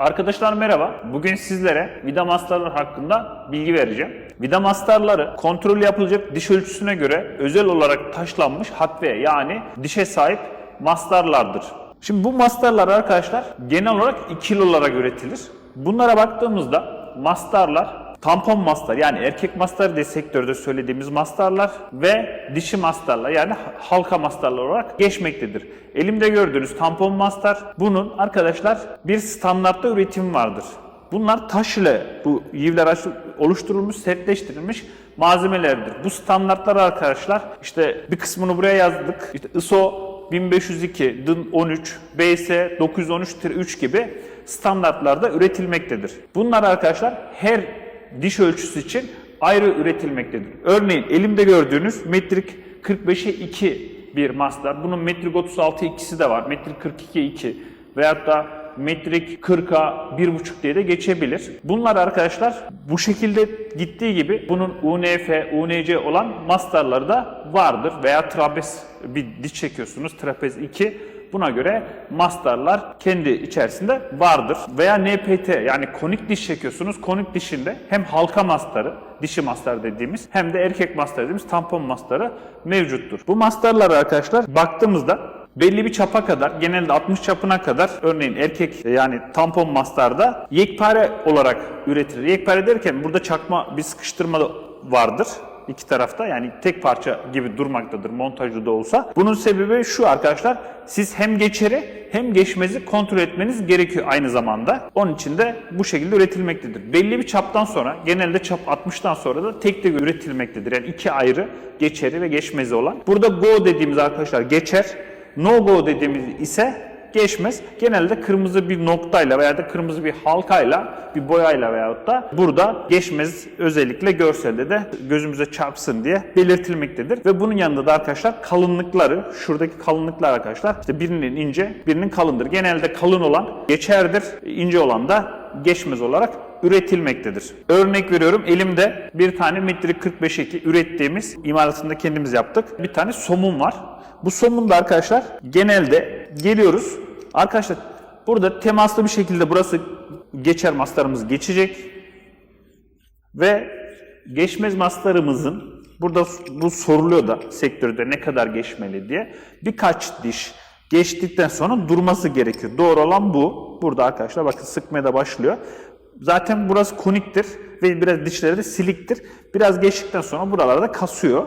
Arkadaşlar merhaba. Bugün sizlere vida mastarları hakkında bilgi vereceğim. Vida mastarları kontrol yapılacak diş ölçüsüne göre özel olarak taşlanmış hatve yani dişe sahip mastarlardır. Şimdi bu mastarlar arkadaşlar genel olarak ikili olarak üretilir. Bunlara baktığımızda mastarlar tampon mastar yani erkek mastar diye sektörde söylediğimiz mastarlar ve dişi mastarlar yani halka mastarlar olarak geçmektedir. Elimde gördüğünüz tampon mastar bunun arkadaşlar bir standartta üretim vardır. Bunlar taş ile bu yivler oluşturulmuş, sertleştirilmiş malzemelerdir. Bu standartlar arkadaşlar işte bir kısmını buraya yazdık. İşte ISO 1502, DIN 13, BS 913-3 gibi standartlarda üretilmektedir. Bunlar arkadaşlar her diş ölçüsü için ayrı üretilmektedir. Örneğin elimde gördüğünüz metrik 45'e 2 bir mastar. Bunun metrik 36 ikisi de var. Metrik 42 2 veyahut da metrik 40'a 1.5 diye de geçebilir. Bunlar arkadaşlar bu şekilde gittiği gibi bunun UNF, UNC olan mastarları da vardır. Veya trapez bir diş çekiyorsunuz. Trapez 2 Buna göre mastarlar kendi içerisinde vardır. Veya NPT yani konik diş çekiyorsunuz. Konik dişinde hem halka mastarı, dişi mastar dediğimiz hem de erkek mastar dediğimiz tampon mastarı mevcuttur. Bu mastarlar arkadaşlar baktığımızda belli bir çapa kadar, genelde 60 çapına kadar örneğin erkek yani tampon mastarda yekpare olarak üretilir. Yekpare derken burada çakma bir sıkıştırma vardır iki tarafta yani tek parça gibi durmaktadır montajlı da olsa. Bunun sebebi şu arkadaşlar siz hem geçeri hem geçmezi kontrol etmeniz gerekiyor aynı zamanda. Onun için de bu şekilde üretilmektedir. Belli bir çaptan sonra genelde çap 60'tan sonra da tek tek üretilmektedir. Yani iki ayrı geçeri ve geçmezi olan. Burada go dediğimiz arkadaşlar geçer, no go dediğimiz ise geçmez. Genelde kırmızı bir noktayla veya da kırmızı bir halkayla, bir boyayla veyahut da burada geçmez özellikle görselde de gözümüze çarpsın diye belirtilmektedir. Ve bunun yanında da arkadaşlar kalınlıkları, şuradaki kalınlıklar arkadaşlar işte birinin ince, birinin kalındır. Genelde kalın olan geçerdir, ince olan da geçmez olarak üretilmektedir. Örnek veriyorum elimde bir tane metrik 45-2 ürettiğimiz imalatında kendimiz yaptık. Bir tane somun var. Bu somunda arkadaşlar genelde geliyoruz. Arkadaşlar burada temaslı bir şekilde burası geçer mastarımız geçecek. Ve geçmez mastarımızın burada bu soruluyor da sektörde ne kadar geçmeli diye birkaç diş geçtikten sonra durması gerekiyor. Doğru olan bu. Burada arkadaşlar bakın sıkmaya da başlıyor. Zaten burası koniktir ve biraz dişleri de siliktir. Biraz geçtikten sonra buralarda kasıyor.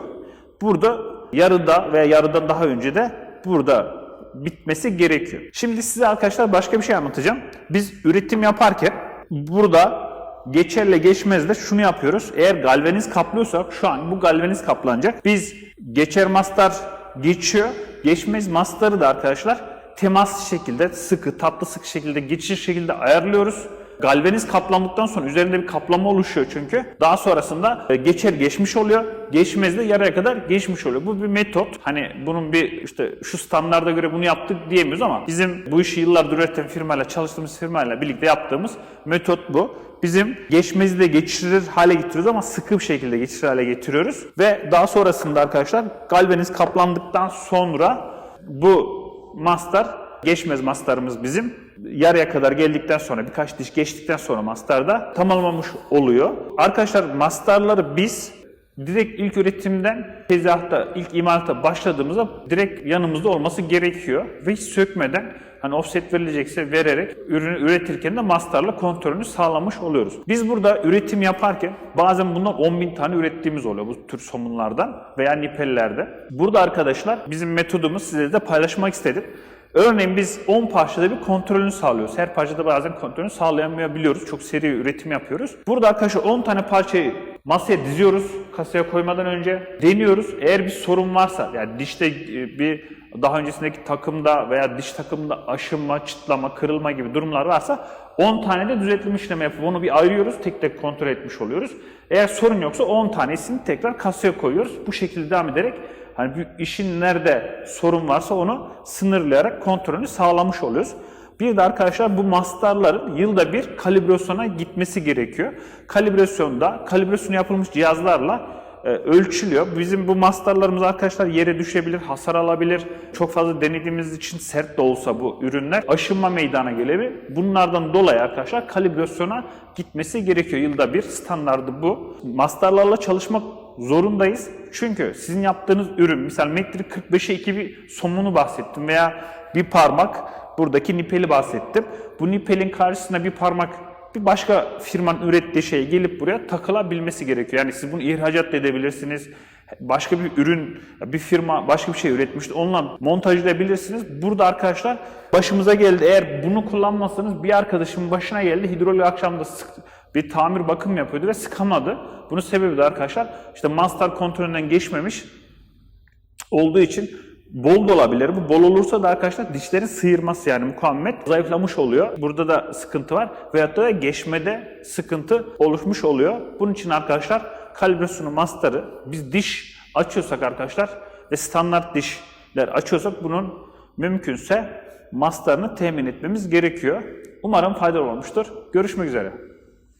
Burada yarıda veya yarıdan daha önce de burada bitmesi gerekiyor. Şimdi size arkadaşlar başka bir şey anlatacağım. Biz üretim yaparken burada geçerle geçmezle şunu yapıyoruz. Eğer galvaniz kaplıyorsak şu an bu galvaniz kaplanacak. Biz geçer mastar geçiyor. Geçmez mastarı da arkadaşlar temas şekilde sıkı tatlı sıkı şekilde geçiş şekilde ayarlıyoruz. Galvaniz kaplandıktan sonra üzerinde bir kaplama oluşuyor çünkü. Daha sonrasında e, geçer geçmiş oluyor. Geçmez de yarıya kadar geçmiş oluyor. Bu bir metot. Hani bunun bir işte şu standarda göre bunu yaptık diyemiyoruz ama bizim bu işi yıllardır üreten firmayla çalıştığımız firmayla birlikte yaptığımız metot bu. Bizim geçmezi de geçirir hale getiriyoruz ama sıkı bir şekilde geçirir hale getiriyoruz. Ve daha sonrasında arkadaşlar galvaniz kaplandıktan sonra bu mastar geçmez mastarımız bizim yarıya kadar geldikten sonra birkaç diş geçtikten sonra mastarda tamamlamış oluyor. Arkadaşlar mastarları biz direkt ilk üretimden tezgahta ilk imalata başladığımızda direkt yanımızda olması gerekiyor ve hiç sökmeden hani offset verilecekse vererek ürünü üretirken de mastarla kontrolünü sağlamış oluyoruz. Biz burada üretim yaparken bazen bundan 10.000 tane ürettiğimiz oluyor bu tür somunlardan veya nipellerde. Burada arkadaşlar bizim metodumuz size de paylaşmak istedim. Örneğin biz 10 parçada bir kontrolünü sağlıyoruz. Her parçada bazen kontrolünü sağlayamayabiliyoruz. Çok seri üretim yapıyoruz. Burada arkadaşlar 10 tane parçayı masaya diziyoruz. Kasaya koymadan önce deniyoruz. Eğer bir sorun varsa yani dişte e, bir daha öncesindeki takımda veya diş takımında aşınma, çıtlama, kırılma gibi durumlar varsa 10 tane de düzeltme işlemi yapıp onu bir ayırıyoruz. Tek tek kontrol etmiş oluyoruz. Eğer sorun yoksa 10 tanesini tekrar kasaya koyuyoruz. Bu şekilde devam ederek Hani bir işin nerede sorun varsa onu sınırlayarak kontrolünü sağlamış oluyoruz. Bir de arkadaşlar bu mastarların yılda bir kalibrasyona gitmesi gerekiyor. Kalibrasyonda kalibrasyonu yapılmış cihazlarla e, ölçülüyor. Bizim bu mastarlarımız arkadaşlar yere düşebilir, hasar alabilir. Çok fazla denediğimiz için sert de olsa bu ürünler aşınma meydana gelebilir. Bunlardan dolayı arkadaşlar kalibrasyona gitmesi gerekiyor. Yılda bir standardı bu. Mastarlarla çalışmak zorundayız. Çünkü sizin yaptığınız ürün, misal Metrik 45'e 2 bir somunu bahsettim veya bir parmak, buradaki nipeli bahsettim. Bu nipelin karşısına bir parmak bir başka firmanın ürettiği şey gelip buraya takılabilmesi gerekiyor. Yani siz bunu ihracat edebilirsiniz. Başka bir ürün, bir firma başka bir şey üretmişti. Onunla montajlayabilirsiniz. Burada arkadaşlar başımıza geldi. Eğer bunu kullanmazsanız bir arkadaşımın başına geldi. Hidrolik akşamda sık, bir tamir bakım yapıyordu ve sıkamadı. Bunun sebebi de arkadaşlar işte master kontrolünden geçmemiş olduğu için bol da olabilir. Bu bol olursa da arkadaşlar dişlerin sıyırması yani mukavemet zayıflamış oluyor. Burada da sıkıntı var. Veyahut da geçmede sıkıntı oluşmuş oluyor. Bunun için arkadaşlar kalibrasyonu master'ı biz diş açıyorsak arkadaşlar ve standart dişler açıyorsak bunun mümkünse master'ını temin etmemiz gerekiyor. Umarım faydalı olmuştur. Görüşmek üzere.